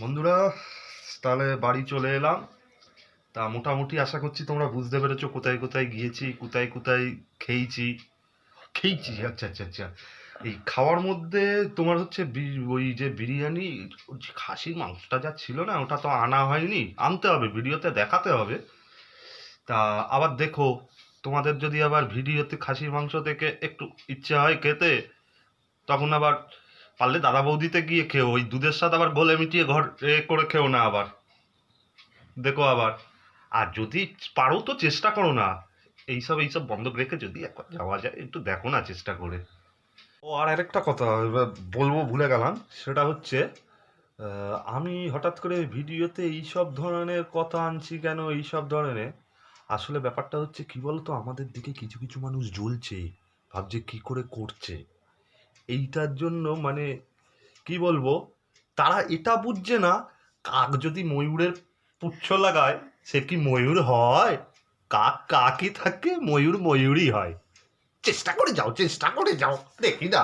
বন্ধুরা, তাহলে বাড়ি চলে এলাম। তা মোটামুটি আশা করছি তোমরা বুঝতে পেরেছ কোথায় কোথায় গিয়েছি, কোথায় কোথায় খেয়েছি। খেয়েছি? আচ্ছা আচ্ছা আচ্ছা। এই খাওয়ার মধ্যে তোমার হচ্ছে ওই যে বিরিয়ানি খাসির মাংসটা যা ছিল না, ওটা তো আনা হয়নি। আনতে হবে, ভিডিওতে দেখাতে হবে। তা আবার দেখো, তোমাদের যদি আবার ভিডিওতে খাসির মাংস থেকে একটু ইচ্ছে হয় খেতে, তখন আবার পারলে দাদা বৌদিতে গিয়ে খেও, ওই দুধের সাথে আবার গলে মিটিয়ে ঘর এ করে খেও না আবার। দেখো আবার। আর যদি পারো তো চেষ্টা করো না। এইসব এইসব বন্ধক রেখে যদি একবার যাওয়া যায়, একটু দেখো না চেষ্টা করে। ও, আর আরেকটা কথা বলব ভুলে গেলাম। সেটা হচ্ছে আমি হঠাৎ করে ভিডিওতে এইসব ধরনের কথা আনছি কেন, এইসব ধরনের? আসলে ব্যাপারটা হচ্ছে, কি বলতো, আমাদের দিকে কিছু কিছু মানুষ জ্বলছে। ভাবছে কি করে করছে। এইটার জন্য মানে কি বলব, তারা এটা বুঝছে না, কাক যদি ময়ূরের পুচ্ছ লাগায়, সে কি ময়ূর হয়? কাক কাকই থাকে, ময়ূর ময়ূরই হয়। চেষ্টা করে যাও, চেষ্টা করে যাও, দেখি না।